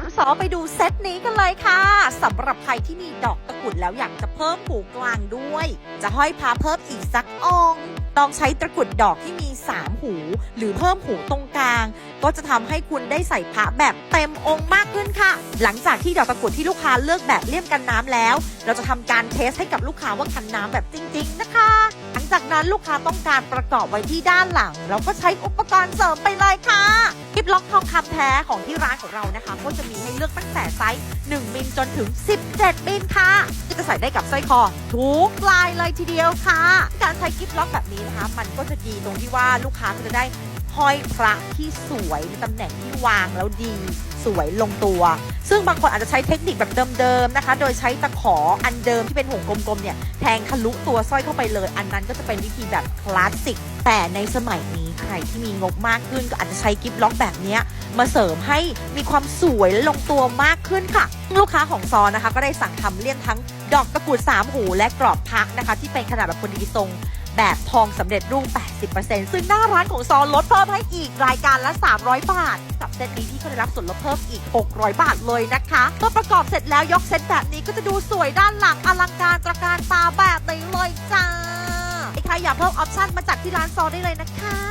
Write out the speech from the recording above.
ามสอไปดูเซตนี้กันเลยค่ะสำหรับใครที่มีดอกตะกุดแล้วอยากจะเพิ่มหูกลางด้วย จะห้อยพาเพิ่มอีกสักองค์ลองใช้ตะกุดดอกที่มี 3 หู หรือเพิ่มหูตรงกลาง ก็จะทำให้คุณได้ใส่พระแบบเต็มองค์มากขึ้นค่ะ หลังจากที่ดอกตะกุดที่ลูกค้าเลือกแบบเลี่ยมกันน้ำแล้ว เราจะทำการเทสให้กับลูกค้าว่ากันน้ำแบบจริง ๆ นะคะ หลังจากนั้นลูกค้าต้องการประกอบไว้ที่ด้านหลัง เราก็ใช้อุปกรณ์เสริมไปเลยค่ะ ปล็อกทองคำแท้ของที่ร้านของเรานะคะ ก็จะมีให้เลือกตั้งแต่ไซส์ 1 มิลจนถึง 17 มิลค่ะก็จะใส่ได้กับสร้อยคอทุกลายเลยทีเดียวค่ะ การใช้กิฟล็อกแบบนี้นะคะ มันก็จะดีตรงที่ว่าลูกค้าก็จะได้ห้อยพระที่สวยในตำแหน่งที่วางแล้วดี สวยลงตัว ซึ่งบางคนอาจจะใช้เทคนิคแบบเดิมๆนะคะ โดยใช้ตะขออันเดิมที่เป็นห่วงกลมๆเนี่ยแทงทะลุตัวสร้อยเข้าไปเลย อันนั้นก็จะเป็นวิธีแบบคลาสสิกแต่ในสมัยนี้ ใครที่มีงบมากขึ้นก็อาจจะใช้กิฟล็อกแบบนี้มาเสริมให้มีความสวยและลงตัวมากขึ้นค่ะ ลูกค้าของซอนะคะ ก็ได้สั่งทำเลี่ยมทั้งดอกตะกรุด3 หูและกรอบพักนะคะ ที่เป็นขนาดแบบคนดีทรงแบบทองสำเร็จรูป 80%ซึ่งหน้าร้านของซอลดเพิ่มให้อีกรายการละ 300 บาท กับเซตนี้ที่ก็ได้รับส่วนลดเพิ่มอีก 600 บาทเลยนะคะเมื่อประกอบเสร็จแล้วยกเซตแบบนี้ก็จะดูสวยด้านหลังอลังการตระการตาแบบนี้เลยจ้าใครอยากเพิ่มออปชั่นมาจากที่ร้านซอได้เลยนะคะ